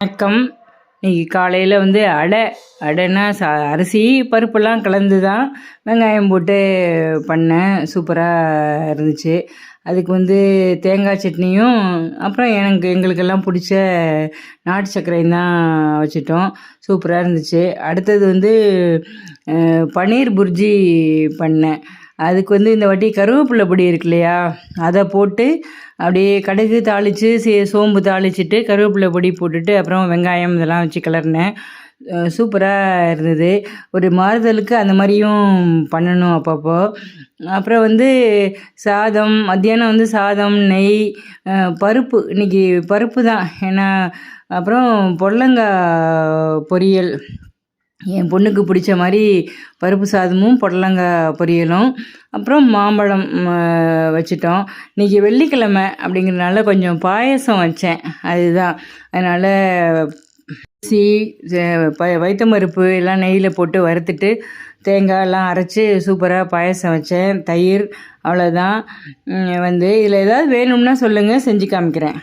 வணக்கம். இன்னைக்கு காலையில் வந்து அடை. அடைன்னா சா அரிசி பருப்பெல்லாம் கலந்து தான் வெங்காயம் போட்டு பண்ணேன். சூப்பராக இருந்துச்சு. அதுக்கு வந்து தேங்காய் சட்னியும் அப்புறம் எனக்கு எங்களுக்கெல்லாம் பிடிச்ச நாட்டு சர்க்கரையும் தான் வச்சுட்டோம். சூப்பராக இருந்துச்சு. அடுத்தது வந்து பன்னீர் புர்ஜி பண்ணேன். அதுக்கு வந்து இந்த வாட்டி கருவேப்பிலை பொடி இருக்கு இல்லையா? அதை போட்டு அப்படியே கடுகு தாளித்து சே சோம்பு தாளிச்சிட்டு கருவேப்பிலை பொடி போட்டுட்டு அப்புறம் வெங்காயம் இதெல்லாம் வச்சு கிளறினேன். சூப்பராக இருந்தது. ஒரு மாறுதலுக்கு அந்த மாதிரியும் பண்ணணும் அப்பப்போ. அப்புறம் வந்து சாதம் மத்தியானம் வந்து சாதம் நெய் பருப்பு. இன்னைக்கு பருப்பு தான். ஏன்னா அப்புறம் பொடலங்காய் பொரியல். என் பொண்ணுக்கு பிடிச்ச மாதிரி பருப்பு சாதமும் புடலங்காய் பொரியலும் அப்புறம் மாம்பழம் வச்சிட்டோம். இன்றைக்கி வெள்ளிக்கிழமை அப்படிங்கிறதுனால கொஞ்சம் பாயசம் வச்சேன். அதுதான். அதனால் அரிசி சே- வைத்தம்பருப்பு எல்லாம் நெய்யில் போட்டு வறுத்துட்டு தேங்காய் எல்லாம் அரைச்சி சூப்பராக பாயசம் வச்சேன். தயிர் அவ்வளோதான் வந்து இதில் ஏதாவது வேணும்னா சொல்லுங்கள் செஞ்சு காமிக்கிறேன்.